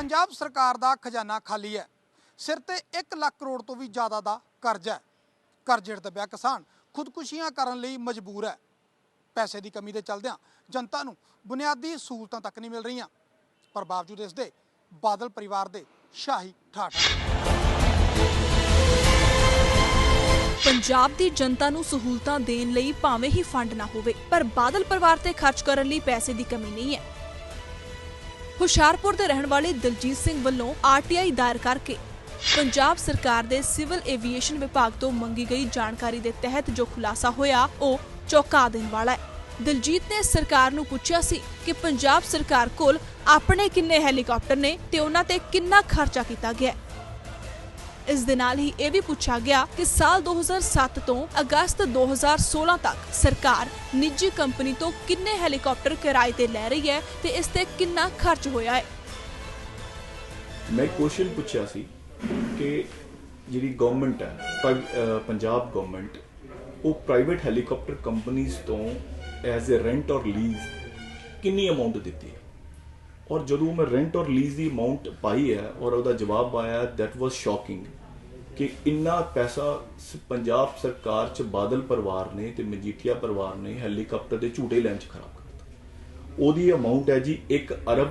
ਪੰਜਾਬ ਸਰਕਾਰ ਦਾ ਖਜ਼ਾਨਾ ਖਾਲੀ ਹੈ। ਸਿਰ ਤੇ 1 ਲੱਖ ਕਰੋੜ ਤੋਂ ਵੀ ਜ਼ਿਆਦਾ ਦਾ ਕਰਜ਼ਾ ਹੈ। ਕਰਜ਼ੇ ਹੇਠ ਦੱਬਿਆ ਕਿਸਾਨ ਖੁਦਕੁਸ਼ੀਆਂ ਕਰਨ ਲਈ ਮਜਬੂਰ ਹੈ। ਪੈਸੇ ਦੀ ਕਮੀ ਦੇ ਚਲਦਿਆਂ ਜਨਤਾ ਨੂੰ ਬੁਨਿਆਦੀ ਸਹੂਲਤਾਂ ਤੱਕ ਨਹੀਂ ਮਿਲ ਰਹੀਆਂ। ਪਰ ਬਾਵਜੂਦ ਇਸ ਦੇ ਬਾਦਲ ਪਰਿਵਾਰ ਦੇ ਸ਼ਾਹੀ ਠਾਠ ਪੰਜਾਬ ਦੀ ਜਨਤਾ ਨੂੰ ਸਹੂਲਤਾਂ ਦੇਣ ਲਈ ਭਾਵੇਂ ਹੀ ਫੰਡ ਨਾ ਹੋਵੇ, ਪਰ ਬਾਦਲ ਪਰਿਵਾਰ ਤੇ ਖਰਚ ਕਰਨ ਲਈ ਪੈਸੇ ਦੀ ਕਮੀ ਨਹੀਂ ਹੈ। ਹੁਸ਼ਿਆਰਪੁਰ ਦੇ ਰਹਿਣ ਵਾਲੇ ਦਲਜੀਤ ਸਿੰਘ ਵੱਲੋਂ ਆਰਟੀਆਈ ਦਾਇਰ ਕਰਕੇ ਪੰਜਾਬ ਸਰਕਾਰ ਦੇ ਸਿਵਲ ਏਵੀਏਸ਼ਨ ਵਿਭਾਗ ਤੋਂ ਮੰਗੀ ਗਈ ਜਾਣਕਾਰੀ ਦੇ ਤਹਿਤ ਜੋ ਖੁਲਾਸਾ ਹੋਇਆ, ਉਹ ਚੌਕਾ ਦੇਣ ਵਾਲਾ ਹੈ। ਦਲਜੀਤ ਨੇ ਸਰਕਾਰ ਨੂੰ ਪੁੱਛਿਆ ਸੀ ਕਿ ਪੰਜਾਬ ਸਰਕਾਰ ਕੋਲ ਆਪਣੇ ਕਿੰਨੇ ਹੈਲੀਕਾਪਟਰ ਨੇ ਤੇ ਉਹਨਾਂ ਤੇ ਕਿੰਨਾ ਖਰਚਾ ਕੀਤਾ ਗਿਆ ਹੈ। ਇਸ ਦੇ ਨਾਲ ਹੀ ਇਹ ਵੀ ਪੁੱਛਿਆ ਗਿਆ ਕਿ ਸਾਲ 2007 ਤੋਂ ਅਗਸਤ 2016 ਤੱਕ ਸਰਕਾਰ ਨਿੱਜੀ ਕੰਪਨੀ ਤੋਂ ਕਿੰਨੇ ਹੈਲੀਕਾਪਟਰ ਕਿਰਾਏ ਤੇ ਲੈ ਰਹੀ ਹੈ ਤੇ ਇਸ ਤੇ ਕਿੰਨਾ ਖਰਚ ਹੋਇਆ ਹੈ? ਮੈਂ ਕੁਐਸਚਨ ਪੁੱਛਿਆ ਸੀ ਕਿ ਜਿਹੜੀ ਗਵਰਨਮੈਂਟ ਹੈ ਪੰਜਾਬ ਗਵਰਨਮੈਂਟ ਉਹ ਪ੍ਰਾਈਵੇਟ ਹੈਲੀਕਾਪਟਰ ਕੰਪਨੀਆਂ ਤੋਂ ਐਜ਼ ਅ ਰੈਂਟ ਔਰ ਲੀਜ਼ ਕਿੰਨੀ ਅਮਾਉਂਟ ਦਿੱਤੀ ਹੈ? ਔਰ ਜਦੋਂ ਮੈਂ ਰੈਂਟ ਔਰ ਲੀਜ਼ ਦੀ ਅਮਾਉਂਟ ਪਾਈ ਹੈ ਔਰ ਉਹਦਾ ਜਵਾਬ ਆਇਆ ਦੈਟ ਵਾਸ ਸ਼ੌਕਿੰਗ ਕਿ ਇੰਨਾ ਪੈਸਾ ਪੰਜਾਬ ਸਰਕਾਰ ਚ ਬਾਦਲ ਪਰਿਵਾਰ ਨੇ ਤੇ ਮਜੀਠੀਆ ਪਰਿਵਾਰ ਨੇ ਹੈਲੀਕਾਪਟਰ ਦੇ ਝੂਟੇ ਲੈਣ ਚ ਖਰਾਬ ਕਰਤਾ ਉਹਦੀ ਅਮਾਉਂਟ ਹੈ ਜੀ 1 ਅਰਬ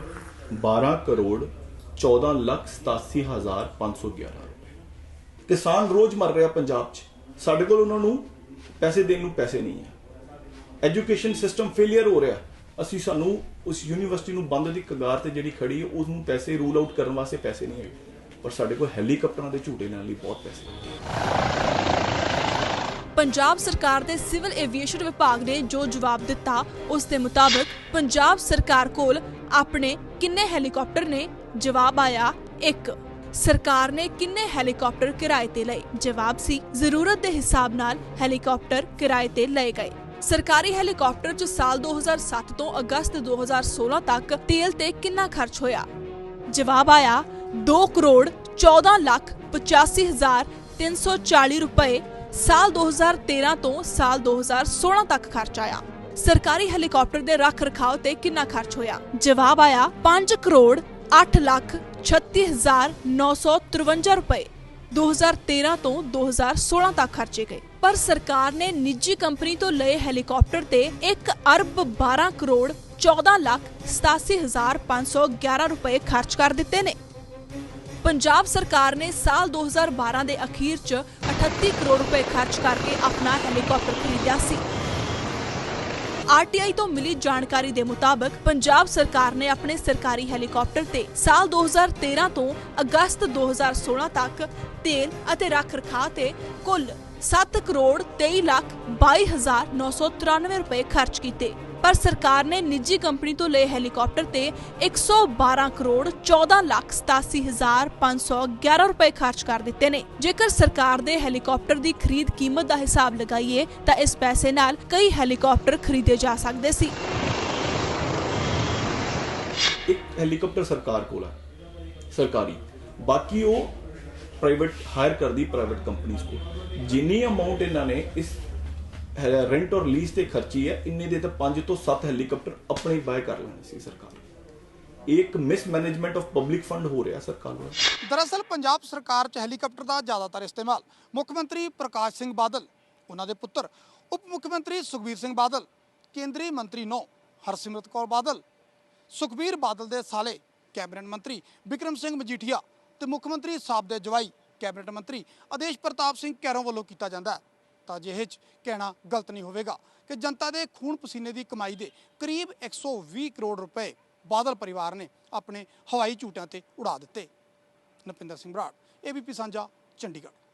12 ਕਰੋੜ 14 ਲੱਖ 87 ਹਜ਼ਾਰ 511 ਰੁਪਏ। ਕਿਸਾਨ ਰੋਜ਼ ਮਰ ਰਿਹਾ ਪੰਜਾਬ 'ਚ। ਸਾਡੇ ਕੋਲ ਉਹਨਾਂ ਨੂੰ ਪੈਸੇ ਦੇਣ ਨੂੰ ਪੈਸੇ ਨਹੀਂ ਹੈ। ਐਜੂਕੇਸ਼ਨ ਸਿਸਟਮ ਫੇਲਿਅਰ ਹੋ ਰਿਹਾ। ਅਸੀਂ ਸਾਨੂੰ ਉਸ ਯੂਨੀਵਰਸਿਟੀ ਨੂੰ ਬੰਦ ਦੀ ਕਗਾਰ ਤੇ ਜਿਹੜੀ ਖੜੀ ਹੈ ਉਸ ਨੂੰ ਪੈਸੇ ਰੂਲ ਆਊਟ ਕਰਨ ਵਾਸਤੇ ਪੈਸੇ ਨਹੀਂ ਹੈਗੇ। ਪਰ ਸਾਡੇ ਕੋਲ ਹੈਲੀਕਾਪਟਰਾਂ ਦੇ ਝੂਟੇ ਲੈਣ ਲਈ ਬਹੁਤ ਪੈਸੇ ਪੰਜਾਬ ਸਰਕਾਰ ਦੇ ਸਿਵਲ ਏਵੀਏਸ਼ਨ ਵਿਭਾਗ ਨੇ ਜੋ ਜਵਾਬ ਦਿੱਤਾ, ਉਸ ਦੇ ਮੁਤਾਬਕ ਪੰਜਾਬ ਸਰਕਾਰ ਕੋਲ ਆਪਣੇ ਕਿੰਨੇ ਹੈਲੀਕਾਪਟਰ ਨੇ? ਜਵਾਬ ਆਇਆ 1 ਸਰਕਾਰ ਨੇ ਕਿੰਨੇ ਹੈਲੀਕਾਪਟਰ ਕਿਰਾਏ ਤੇ ਲਏ? ਜਵਾਬ ਸੀ, ਜ਼ਰੂਰਤ ਦੇ ਹਿਸਾਬ ਨਾਲ ਹੈਲੀਕਾਪਟਰ ਕਿਰਾਏ ਤੇ ਲਏ ਗਏ। ਸਰਕਾਰੀ ਹੈਲੀਕਾਪਟਰ 'ਚ ਸਾਲ 2007 ਤੋਂ ਅਗਸਤ 2016 ਤੱਕ ਤੇਲ ਤੇ ਕਿੰਨਾ ਖਰਚ ਹੋਇਆ? ਜਵਾਬ ਆਇਆ 2 ਕਰੋੜ 14 ਲੱਖ 85 ਹਜ਼ਾਰ 340 ਰੁਪਏ ਸਾਲ 2013 ਤੋਂ ਸਾਲ 2016 ਤੱਕ ਖਰਚ ਆਇਆ। ਸਰਕਾਰੀ ਹੈਲੀਕਾਪਟਰ ਦੇ ਰੱਖ ਰਖਾਵ ਤੇ ਕਿੰਨਾ ਖਰਚ ਹੋਇਆ? ਜਵਾਬ ਆਇਆ 5 ਕਰੋੜ 8 ਲੱਖ 36 ਹਜ਼ਾਰ 953 ਰੁਪਏ 2013 ਤੋਂ 2016 ਤੱਕ ਖਰਚੇ ਗਏ। ਪਰ ਸਰਕਾਰ ਨੇ ਨਿੱਜੀ ਕੰਪਨੀ ਤੋਂ ਲਏ ਹੈਲੀਕਾਪਟਰ ਤੇ 1 ਅਰਬ 12 ਕਰੋੜ 14 ਲੱਖ 87 ਹਜ਼ਾਰ 511 ਰੁਪਏ ਖਰਚ ਕਰ ਦਿੱਤੇ ਨੇ। ਪੰਜਾਬ ਸਰਕਾਰ ਨੇ ਸਾਲ 2012 ਦੇ ਅਖੀਰ 'ਚ 38 ਕਰੋੜ ਰੁਪਏ ਖਰਚ ਕਰਕੇ ਆਪਣਾ ਹੈਲੀਕਾਪਟਰ ਖਰੀਦਿਆ ਸੀ। ਆਰਟੀਆਈ ਤੋਂ ਮਿਲੀ ਜਾਣਕਾਰੀ ਦੇ ਮੁਤਾਬਕ ਪੰਜਾਬ ਸਰਕਾਰ ਨੇ ਆਪਣੇ ਸਰਕਾਰੀ ਹੈਲੀਕਾਪਟਰ ਤੇ ਸਾਲ 2013 ਤੋਂ ਅਗਸਤ 2016 ਤੱਕ ਤੇਲ ਅਤੇ ਰੱਖ ਰਖਾਅ ਤੇ ਕੁੱਲ 7 ਕਰੋੜ 23 ਲੱਖ 22 ਹਜ਼ਾਰ 993 ਰੁਪਏ ਖਰਚ ਕੀਤੇ। ਪਰ ਸਰਕਾਰ ਨੇ ਨਿੱਜੀ ਕੰਪਨੀ ਤੋਂ ਲਏ ਹੈਲੀਕਾਪਟਰ ਤੇ 112 ਕਰੋੜ 14 ਲੱਖ 87 ਹਜ਼ਾਰ 511 ਰੁਪਏ ਖਰਚ ਕਰ ਦਿੱਤੇ ਨੇ। ਜੇਕਰ ਸਰਕਾਰ ਦੇ ਹੈਲੀਕਾਪਟਰ ਦੀ ਖਰੀਦ ਕੀਮਤ ਦਾ ਹਿਸਾਬ ਲਗਾਈਏ, ਤਾਂ ਇਸ ਪੈਸੇ ਨਾਲ ਕਈ ਹੈਲੀਕਾਪਟਰ ਖਰੀਦੇ ਜਾ ਸਕਦੇ ਸੀ। ਇੱਕ ਹੈਲੀਕਾਪਟਰ ਸਰਕਾਰ ਕੋਲ ਹੈ ਸਰਕਾਰੀ। ਬਾਕੀ ਉਹ ਪ੍ਰਾਈਵੇਟ ਹਾਇਰ ਕਰਦੀ ਪ੍ਰਾਈਵੇਟ ਕੰਪਨੀਆਂ ਕੋਲ ਜਿੰਨੀ ਅਮਾਉਂਟ ਇਹਨਾਂ ਨੇ ਇਸ ਰੈਂਟ ਔਰ ਲੀਜ਼ ਤੇ ਖਰਚੀ ਹੈ ਇੰਨੇ ਦੇ ਤਾਂ 5 ਤੋਂ 7 ਹੈਲੀਕਾਪਟਰ ਆਪਣੇ ਹੀ ਬਾਏ ਕਰ ਲੈਣੇ ਸੀ ਸਰਕਾਰ ਇੱਕ ਮਿਸਮੈਨੇਜਮੈਂਟ ਆਫ ਪਬਲਿਕ ਫੰਡ ਹੋ ਰਿਹਾ ਸਰਕਾਰ ਵੱਲੋਂ ਦਰਅਸਲ ਪੰਜਾਬ ਸਰਕਾਰ 'ਚ ਹੈਲੀਕਾਪਟਰ ਦਾ ਜ਼ਿਆਦਾਤਰ ਇਸਤੇਮਾਲ ਮੁੱਖ ਮੰਤਰੀ ਪ੍ਰਕਾਸ਼ ਸਿੰਘ ਬਾਦਲ ਉਹਨਾਂ ਦੇ ਪੁੱਤਰ ਉਪ ਮੁੱਖ ਮੰਤਰੀ ਸੁਖਬੀਰ ਸਿੰਘ ਬਾਦਲ ਕੇਂਦਰੀ ਮੰਤਰੀ ਨੋ ਹਰਸਿਮਰਤ ਕੌਰ ਬਾਦਲ ਸੁਖਬੀਰ ਬਾਦਲ ਦੇ ਸਾਲੇ ਕੈਬਨਿਟ ਮੰਤਰੀ ਵਿਕਰਮ ਸਿੰਘ ਮਜੀਠੀਆ ਤੇ ਮੁੱਖ ਮੰਤਰੀ ਸਾਹਿਬ ਦੇ ਜਵਾਈ ਕੈਬਨਿਟ ਮੰਤਰੀ ਆਦੇਸ਼ ਪ੍ਰਤਾਪ ਸਿੰਘ ਕੈਰੋਂ ਵੱਲੋਂ ਕੀਤਾ ਜਾਂਦਾ ਹੈ। ਤਾਂ ਅਜਿਹੇ 'ਚ ਕਹਿਣਾ ਗਲਤ ਨਹੀਂ ਹੋਵੇਗਾ ਕਿ ਜਨਤਾ ਦੇ ਖੂਨ ਪਸੀਨੇ ਦੀ ਕਮਾਈ ਦੇ ਕਰੀਬ 120 ਕਰੋੜ ਰੁਪਏ ਬਾਦਲ ਪਰਿਵਾਰ ਨੇ ਆਪਣੇ ਹਵਾਈ ਝੂਟਿਆਂ ਤੇ ਉਡਾ ਦਿੱਤੇ। ਨਪਿੰਦਰ ਸਿੰਘ ਬਰਾੜ ਏਬੀਪੀ ਸਾਂਝਾ, ਚੰਡੀਗੜ੍ਹ।